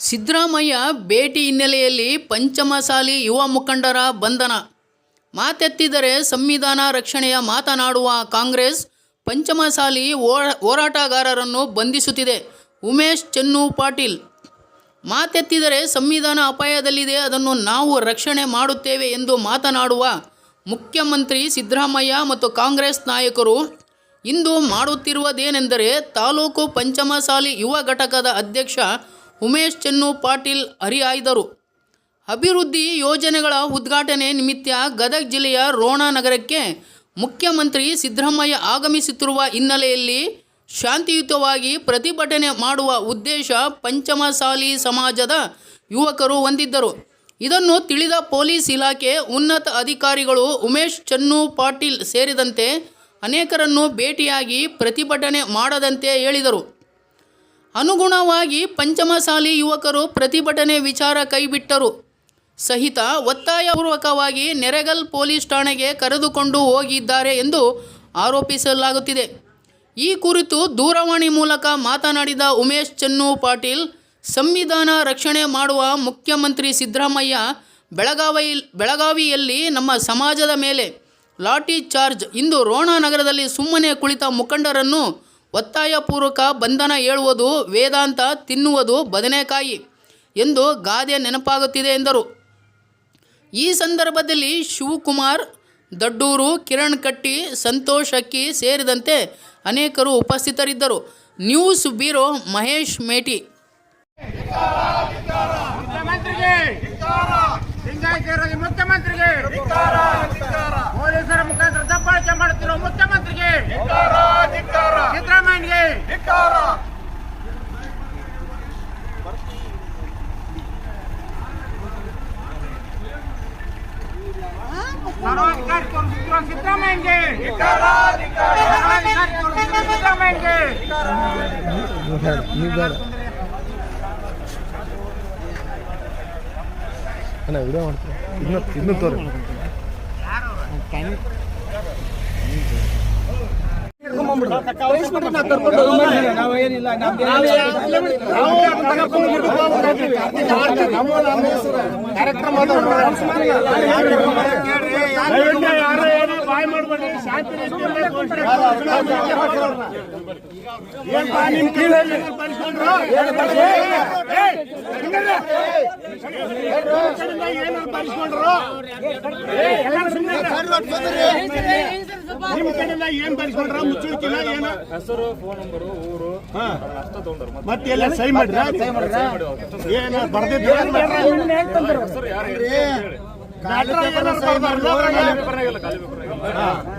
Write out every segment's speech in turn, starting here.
ಸಿದ್ದರಾಮಯ್ಯ ಭೇಟಿ ಹಿನ್ನೆಲೆಯಲ್ಲಿ ಪಂಚಮಸಾಲಿ ಯುವ ಮುಖಂಡರ ಬಂಧನ. ಮಾತೆತ್ತಿದರೆ ಸಂವಿಧಾನ ರಕ್ಷಣೆಯ ಮಾತನಾಡುವ ಕಾಂಗ್ರೆಸ್ ಪಂಚಮಸಾಲಿ ಹೋರಾ- ಹೋರಾಟಗಾರರನ್ನು ಬಂಧಿಸುತ್ತಿದೆ. ಉಮೇಶ್ ಚೆನ್ನು ಪಾಟೀಲ್. ಮಾತೆತ್ತಿದರೆ ಸಂವಿಧಾನ ಅಪಾಯದಲ್ಲಿದೆ, ಅದನ್ನು ನಾವು ರಕ್ಷಣೆ ಮಾಡುತ್ತೇವೆ ಎಂದು ಮಾತನಾಡುವ ಮುಖ್ಯಮಂತ್ರಿ ಸಿದ್ದರಾಮಯ್ಯ ಮತ್ತು ಕಾಂಗ್ರೆಸ್ ನಾಯಕರು ಇಂದು ಮಾಡುತ್ತಿರುವುದೇನೆಂದರೆ ತಾಲೂಕು ಪಂಚಮಸಾಲಿ ಯುವ ಘಟಕದ ಅಧ್ಯಕ್ಷ ಉಮೇಶ್ ಚೆನ್ನು ಪಾಟೀಲ್ ಹರಿಹಾಯ್ದರು ಅಭಿವೃದ್ಧಿ ಯೋಜನೆಗಳ ಉದ್ಘಾಟನೆ ನಿಮಿತ್ತ ಗದಗ ಜಿಲ್ಲೆಯ ರೋಣ ನಗರಕ್ಕೆ ಮುಖ್ಯಮಂತ್ರಿ ಸಿದ್ದರಾಮಯ್ಯ ಆಗಮಿಸುತ್ತಿರುವ ಹಿನ್ನೆಲೆಯಲ್ಲಿ ಶಾಂತಿಯುತವಾಗಿ ಪ್ರತಿಭಟನೆ ಮಾಡುವ ಉದ್ದೇಶ ಪಂಚಮಸಾಲಿ ಸಮಾಜದ ಯುವಕರು ಹೊಂದಿದ್ದರು. ಇದನ್ನು ತಿಳಿದ ಪೊಲೀಸ್ ಇಲಾಖೆ ಉನ್ನತ ಅಧಿಕಾರಿಗಳು ಉಮೇಶ್ ಚನ್ನು ಪಾಟೀಲ್ ಸೇರಿದಂತೆ ಅನೇಕರನ್ನು ಭೇಟಿಯಾಗಿ ಪ್ರತಿಭಟನೆ ಮಾಡದಂತೆ ಹೇಳಿದರು. ಅನುಗುಣವಾಗಿ ಪಂಚಮಸಾಲಿ ಯುವಕರು ಪ್ರತಿಭಟನೆ ವಿಚಾರ ಕೈಬಿಟ್ಟರು. ಸಹಿತ ಒತ್ತಾಯಪೂರ್ವಕವಾಗಿ ನೆರೆಗಲ್ ಪೊಲೀಸ್ ಠಾಣೆಗೆ ಕರೆದುಕೊಂಡು ಹೋಗಿದ್ದಾರೆ ಎಂದು ಆರೋಪಿಸಲಾಗುತ್ತಿದೆ. ಈ ಕುರಿತು ದೂರವಾಣಿ ಮೂಲಕ ಮಾತನಾಡಿದ ಉಮೇಶ್ ಚನ್ನು ಪಾಟೀಲ್, ಸಂವಿಧಾನ ರಕ್ಷಣೆ ಮಾಡುವ ಮುಖ್ಯಮಂತ್ರಿ ಸಿದ್ದರಾಮಯ್ಯ ಬೆಳಗಾವಿ, ಬೆಳಗಾವಿಯಲ್ಲಿ ನಮ್ಮ ಸಮಾಜದ ಮೇಲೆ ಲಾಠಿ ಚಾರ್ಜ್ ಇಂದು ರೋಣ ನಗರದಲ್ಲಿ ಸುಮ್ಮನೆ ಕುಳಿತ ಮುಖಂಡರನ್ನು ಒತ್ತಾಯಪೂರ್ವಕ ಬಂಧನ ಹೇಳುವುದು ವೇದಾಂತ ತಿನ್ನುವುದು ಬದನೆಕಾಯಿ ಎಂದು ಗಾದೆ ನೆನಪಾಗುತ್ತಿದೆ ಎಂದರು. ಈ ಸಂದರ್ಭದಲ್ಲಿ ಶಿವಕುಮಾರ್ ದಡ್ಡೂರು ಕಿರಣ್ ಕಟ್ಟಿ ಸಂತೋಷ್ ಅಕ್ಕಿ ಸೇರಿದಂತೆ ಅನೇಕರು ಉಪಸ್ಥಿತರಿದ್ದರು. News bureau Mahesh Meti. ಮುಖ್ಯಮಂತ್ರಿಗೆ ಲಿಂಗಾಯತರಿಗೆ ಮುಖ್ಯಮಂತ್ರಿಗೆ ಪೊಲೀಸರ ಮುಖಾಂತರ ದಬ್ಬಾಳಿಕೆ ಮಾಡುತ್ತಿರುವ ಮುಖ್ಯಮಂತ್ರಿಗೆ ಸಿದ್ದರಾಮಯ್ಯಗೆ ಸರ್ವಾಧಿಕಾರಿ ತೋರಿಸುತ್ತಿರುವ ಸಿದ್ದರಾಮಯ್ಯಗೆ ಸರ್ವಾಧಿಕಾರಿ ತೋರಿಸುತ್ತಿರುವ ಸಿದ್ದರಾಮಯ್ಯಗೆ ಅಣ್ಣ ವಿಡಿಯೋ ಮಾಡ್ತೀನಿ ಇನ್ನೂ ಇನ್ನೂ ತೋರಿ ಏನಾದ್ರು ಪರಿಸ್ಕೊಂಡ್ರು ಎಲ್ಲ ಸುಮ್ಮನೆ ನಿಮ್ ಕಡೆಯಿಂದ ಏನ್ ಬರಿಸ್ಕೊಂಡ್ರ? ಮುಚ್ಚಳಿಕಿಲ್ಲ ಏನ? ಹೆಸರು ಫೋನ್ ನಂಬರು ಊರು ಅಷ್ಟ ತಗೊಂಡ್ರು ಮತ್ತೆ. ಎಲ್ಲ ಸೈ ಮಾಡ್ರ. ಏನ ಬರ್ದಿದ್ದ ಹೆಸರು ಯಾರು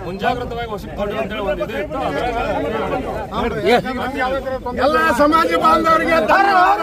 ಮುಂಜಾಗ್ರತವಾಗಿ ಎಲ್ಲ ಸಮಾಜ ಬಾಂಧವರಿಗೆ ಧನ್ಯವಾದ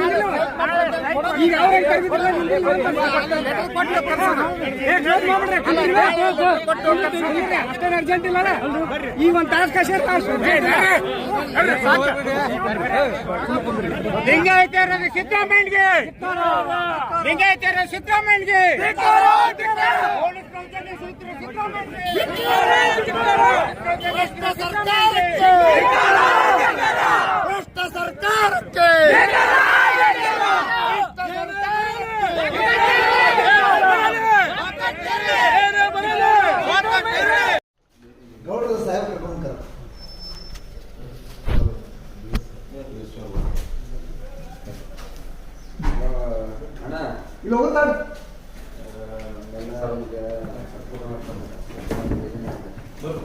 ಈಗ ಅಷ್ಟೇನು ಅರ್ಜೆಂಟ್ ಇಲ್ಲ ಈಗ ಒಂದು ತಾಸು ತಾಸು ಲಿಂಗಾಯತರ ಸಿದ್ದರಾಮಯ್ಯಗೆ ಲಿಂಗಾಯತರ ಸಿದ್ದರಾಮಯ್ಯಗೆ ಪೊಲೀಸ್ ಇಲ್ಲಿ luego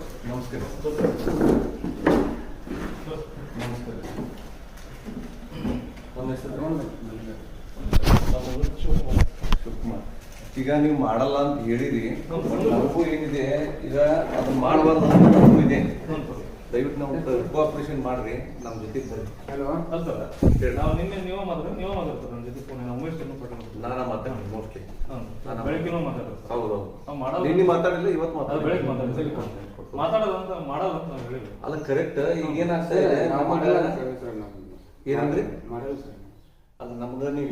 ಶಿವಕುಮಾರ್ ಈಗ ನೀವು ಮಾಡಲ್ಲ ಅಂತ ಹೇಳಿರಿ. ನಮಗೂ ಏನಿದೆ ಈಗ ಅದನ್ನ ಮಾಡಬಾರ್ದು ಅಂತ ನಮಗೂ ಇದೆ. ದಯವಿಟ್ಟು ನಾವು ಕೋಆಪರೇಷನ್ ಮಾಡ್ರಿ ನಮ್ಮ ಜೊತೆ ಬರ್ರಿ. ಅಲ್ಲ ನಾವು ನಿನ್ನೆ ನೀವು ಮಾತ್ರ ನೀವು ಮಾತಾಡ್ತಾರೆ ನಮ್ಮ ಜೊತೆ ಫೋನ್ ನಿನ್ನೆ ಮಾತಾಡಿಲ್ಲ ಇವತ್ತು ಮಾತಾಡೋದಂತ ಮಾಡೋದಂತ ಹೇಳಿಲ್ಲ ಅಲ್ಲ ಕರೆಕ್ಟ್ ಈಗ ಏನಾಗ್ತಾ ಇದೆ? ಏನಂದ್ರಿ ಅಲ್ಲ ನಮ್ಗೆ ನೀವು